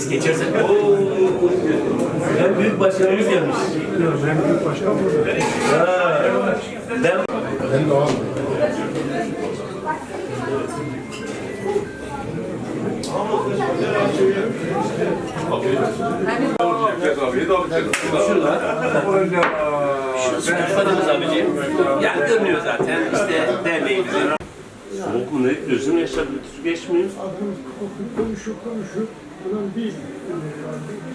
es geçerse ooo en büyük başkanımız gelmiş. En büyük başkan burada. Ha, ben Ben de abi. Sıfatımız abicim. Yani görünüyor zaten işte derneğimizin. Soğuk mu ne? Gözüm yaşadı. Geçmiyor. Adam konuşuyor Ulan bir,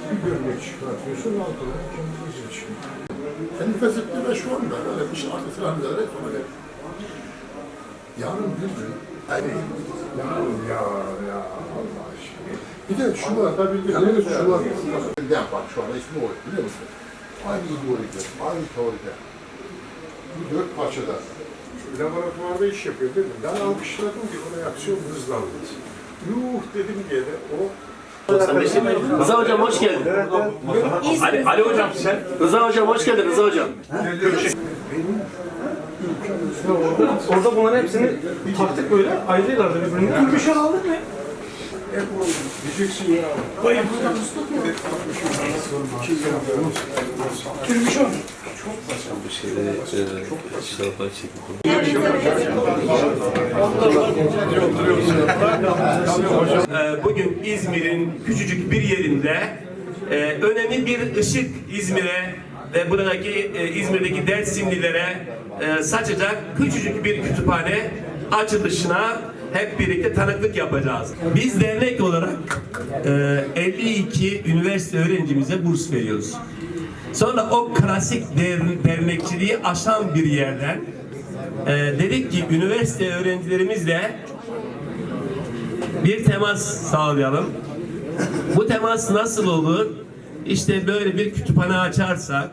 bir gömlek çıkartıyorsun altına kendiniz için. Kendi fezlettiği de şu anda öyle bir şey arkasından da öyle sonra gel. Yarın bir gün hani yarın ya ya Allah aşkına. Bir de şu var tabii ki evet, şu var. Ne yapar şu anda ismi o biliyor musun? Aynı ideolojide, aynı teoride. Bu dört parçada. Laboratuvarda iş yapıyor dedim. Ben alkışladım ki o reaksiyon hızlandı. Yuh dedim diye de o 95 Rıza hocam hoş geldin. Ali, Ali hocam sen. Rıza hocam hoş geldin Rıza hocam. Orada bunların hepsini taktık böyle ayrıylardı birbirinden. Bir şey aldık mı? Hep o diyeceksin ya. Ee, Bugün İzmir'in küçücük bir yerinde e, önemli bir ışık İzmir'e ve buradaki e, İzmir'deki Dersimlilere e, saçacak küçücük bir kütüphane açılışına hep birlikte tanıklık yapacağız. Biz dernek olarak e, 52 üniversite öğrencimize burs veriyoruz. Sonra o klasik der- dernekçiliği aşan bir yerden e, dedik ki üniversite öğrencilerimizle bir temas sağlayalım. Bu temas nasıl olur? İşte böyle bir kütüphane açarsak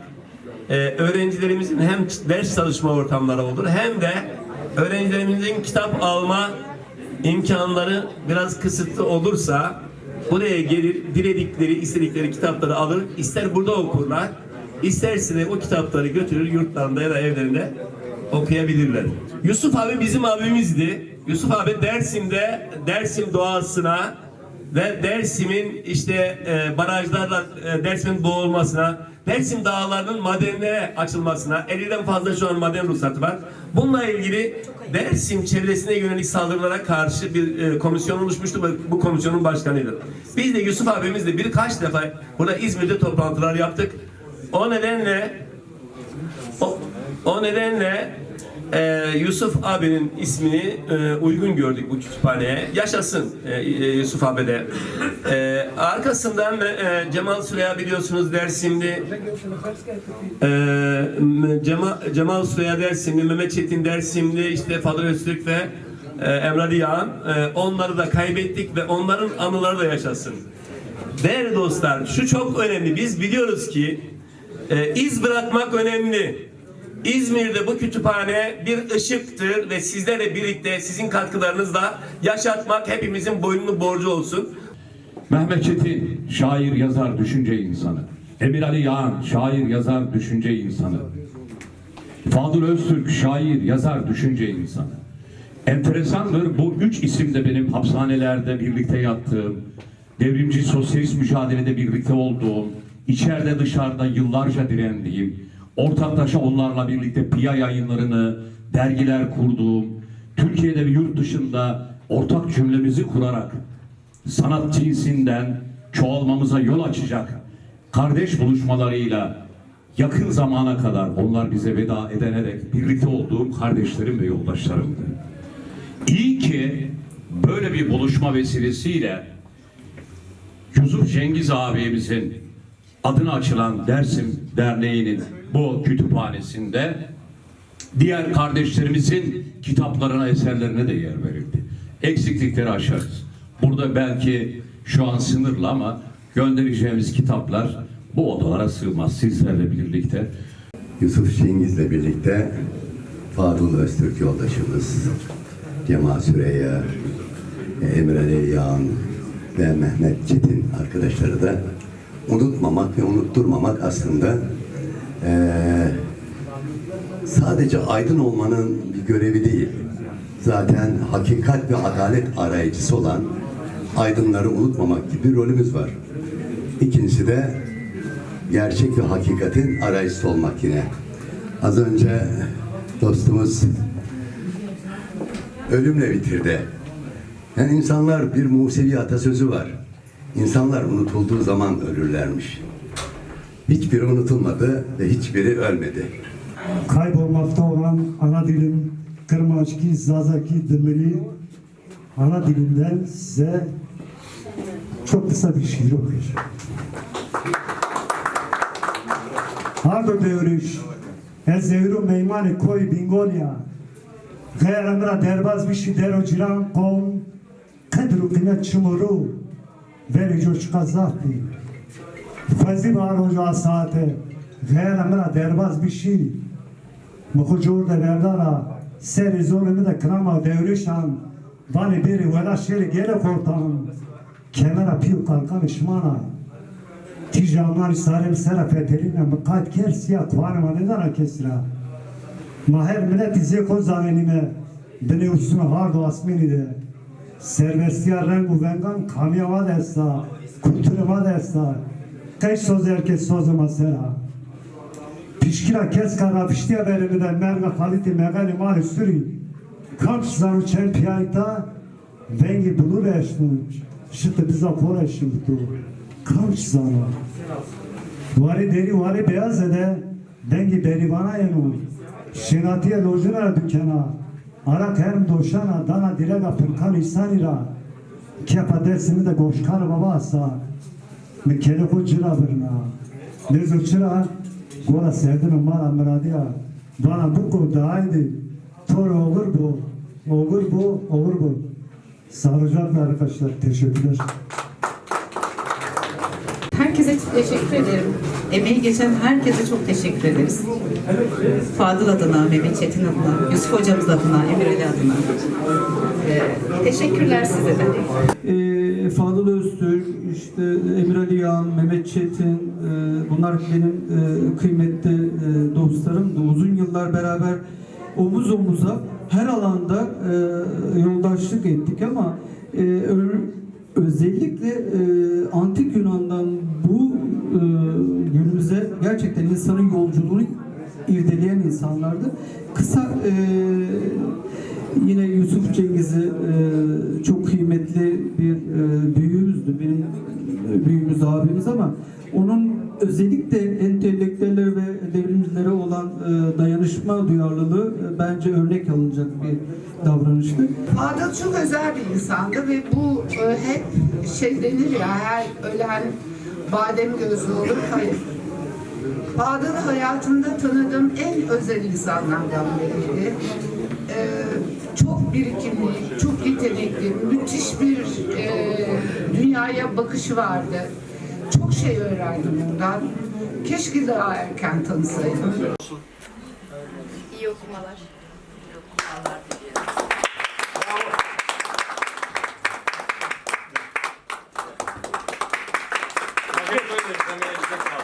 e, öğrencilerimizin hem ders çalışma ortamları olur hem de öğrencilerimizin kitap alma imkanları biraz kısıtlı olursa buraya gelir diledikleri istedikleri kitapları alır ister burada okurlar isterse o kitapları götürür yurtlarında ya da evlerinde okuyabilirler. Yusuf abi bizim abimizdi. Yusuf abi Dersim'de Dersim doğasına ve Dersim'in işte e, barajlarla e, Dersim'in boğulmasına, Dersim dağlarının madenlere açılmasına, 50'den fazla şu an maden ruhsatı var. Bununla ilgili Dersim çevresine yönelik saldırılara karşı bir e, komisyon oluşmuştu ve bu komisyonun başkanıydı. Biz de Yusuf abimizle birkaç defa burada İzmir'de toplantılar yaptık. O nedenle o, o nedenle e, Yusuf abinin ismini e, uygun gördük bu kütüphaneye. Yaşasın e, e, Yusuf abi de. E, arkasından e, Cemal Süreya biliyorsunuz Dersimli. E, Cemal, Cemal Süreya Dersimli, Mehmet Çetin Dersimli, işte Fadıl Öztürk ve e, Emre Yağan. E, onları da kaybettik ve onların anıları da yaşasın. Değerli dostlar, şu çok önemli. Biz biliyoruz ki e, iz bırakmak önemli. İzmir'de bu kütüphane bir ışıktır ve sizlerle birlikte sizin katkılarınızla yaşatmak hepimizin boynunu borcu olsun. Mehmet Çetin, şair, yazar, düşünce insanı. Emir Ali Yağan, şair, yazar, düşünce insanı. Fadıl Öztürk, şair, yazar, düşünce insanı. Enteresandır, bu üç isim de benim hapishanelerde birlikte yattığım, devrimci sosyalist mücadelede birlikte olduğum, içeride dışarıda yıllarca direndiğim, ortaklaşa onlarla birlikte piya yayınlarını, dergiler kurduğum, Türkiye'de ve yurt dışında ortak cümlemizi kurarak sanat cinsinden çoğalmamıza yol açacak kardeş buluşmalarıyla yakın zamana kadar onlar bize veda edinerek birlikte olduğum kardeşlerim ve yoldaşlarımdı. İyi ki böyle bir buluşma vesilesiyle Yusuf Cengiz abimizin adına açılan Dersim Derneği'nin bu kütüphanesinde diğer kardeşlerimizin kitaplarına, eserlerine de yer verildi. Eksiklikleri aşarız. Burada belki şu an sınırlı ama göndereceğimiz kitaplar bu odalara sığmaz sizlerle birlikte. Yusuf Cengiz'le birlikte Fadıl Öztürk yoldaşımız, Cemal Süreyya, Emre Yağan ve Mehmet Çetin arkadaşları da unutmamak ve unutturmamak aslında eee, sadece aydın olmanın bir görevi değil. Zaten hakikat ve adalet arayıcısı olan aydınları unutmamak gibi bir rolümüz var. İkincisi de gerçek ve hakikatin arayışı olmak yine. Az önce dostumuz ölümle bitirdi. Yani insanlar bir Musevi atasözü var. İnsanlar unutulduğu zaman ölürlermiş. Hiçbiri unutulmadı ve hiçbiri ölmedi. kaybolmakta olan ana dilim Kırmaçki, Zazaki, Dımeli ana dilimden size çok kısa bir şiir okuyacağım. Hardo devriş Ez zevru meymani koy bingolya Gayr emra derbaz bişi dero ciran kom Kadru kıymet çumuru Veri coşka zahti Fazli bahar ocağı saate. Gayr emra derbaz bişi Mukhucur de verdara Seri zulümü de krama devrişan Vani biri vela şeri gele kortan. Kemera piu kalkan işmana. Tijaman sarem sera feteline Mıkat kersiya kuanıma nedana kesra. Maher millet izye ko zanenime Bine usuna hardo asmini de Serbestiya rengu vengan kamyava desta Kültürüma desta Keş söz herkes sözüma sera. Pişkira kes kara piştiye verimi de merve kalite megani mali sürü. Kamç zanu çen piyayta Vengi bulur eşnu Şıtı biza kor eşnu tu Kamç zanu Vari deri vari beyaz ede Dengi beribana yenu. Şinatiye lojuna dükkana Ara kerm doşana Dana direga pırkan ihsanira Kepa dersini de goşkar baba asa. Mekele ko cira birna. Ne zoçira Gora sevdin mara mıradiya Bana bu ko daydı Tor olur bu. Olur bu Olur bu. Sağlıcakla arkadaşlar. Teşekkürler. Herkese teşekkür ederim. Emeği geçen herkese çok teşekkür ederiz. Fadıl adına, Mehmet Çetin adına, Yusuf hocamız adına, Emir Ali adına. Ee, teşekkürler size de. e, Fadıl Öztürk, işte Emir Ali Yağan, Mehmet Çetin, e, bunlar benim e, kıymetli e, dostlarım. Uzun yıllar beraber omuz omuza her alanda e, yoldaşlık ettik ama e, özellikle e, Antik Yunan'dan bu e, gerçekten insanın yolculuğunu irdeleyen insanlardı. Kısa e, yine Yusuf Cengiz'i e, çok kıymetli bir e, büyüğümüzdü. Benim büyüğümüz abimiz ama onun özellikle entelektüeller ve devrimcilere olan e, dayanışma duyarlılığı e, bence örnek alınacak bir davranıştı. Fadıl çok özel bir insandı ve bu e, hep şey denir ya her ölen badem gözlü olur. Hayır. Fadıl hayatımda tanıdığım en özel insanlardan biriydi. E, çok birikimli, çok yetenekli, müthiş bir e, dünyaya bakışı vardı. Çok şey öğrendim ondan. Keşke daha erken tanısaydım. İyi okumalar. Emeğinize sağlık.